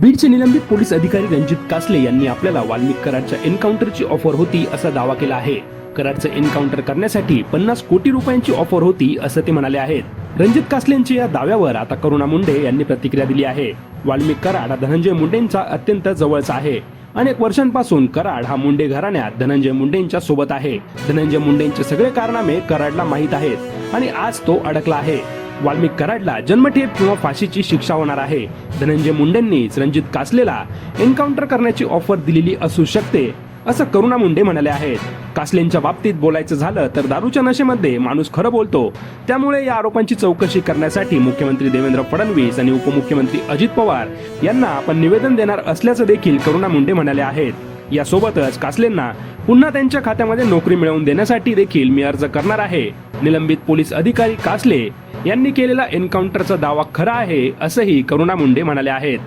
बीडचे निलंबित पोलीस अधिकारी रणजित कासले यांनी आपल्याला वाल्मिक कराडच्या एन्काउंटरची ऑफर होती असा दावा केला आहे. कराडचं एन्काउंटर करण्यासाठी पन्नास कोटी रुपयांची ऑफर होती असं ते म्हणाले आहेत. रणजित कासलेंच्या या दाव्यावर आता करुणा मुंडे यांनी प्रतिक्रिया दिली आहे. वाल्मिक कराड हा धनंजय मुंडेंचा अत्यंत जवळचा आहे. अनेक वर्षांपासून कराड हा मुंडे घराण्यात धनंजय मुंडेंच्या सोबत आहे. धनंजय मुंडेंचे सगळे कारनामे कराडला माहीत आहेत आणि आज तो अडकला आहे. वाल्मिक कराडला जन्मठेप किंवा फाशीची शिक्षा होणार आहे. धनंजय मुंडेंनीच रणजित कासलेला एन्काउंटर करण्याची ऑफर दिलेली असू शकते असं करुणा मुंडे म्हणाले आहेत. कासलेंच्या बाबतीत बोलायचं झालं तर दारूच्या नशेमध्ये माणूस खरं बोलतो. त्यामुळे या आरोपांची चौकशी करण्यासाठी मुख्यमंत्री देवेंद्र फडणवीस आणि उपमुख्यमंत्री अजित पवार यांना आपण निवेदन देणार असल्याचं देखील करुणा मुंडे म्हणाले आहेत. यासोबतच कासलेंना पुन्हा त्यांच्या खात्यामध्ये नोकरी मिळवून देण्यासाठी देखील मी अर्ज करणार आहे. निलंबित पोलीस अधिकारी कासले यांनी केलेला एन्काउंटरचा दावा खरा आहे असंही करुणा मुंडे म्हणाले आहेत.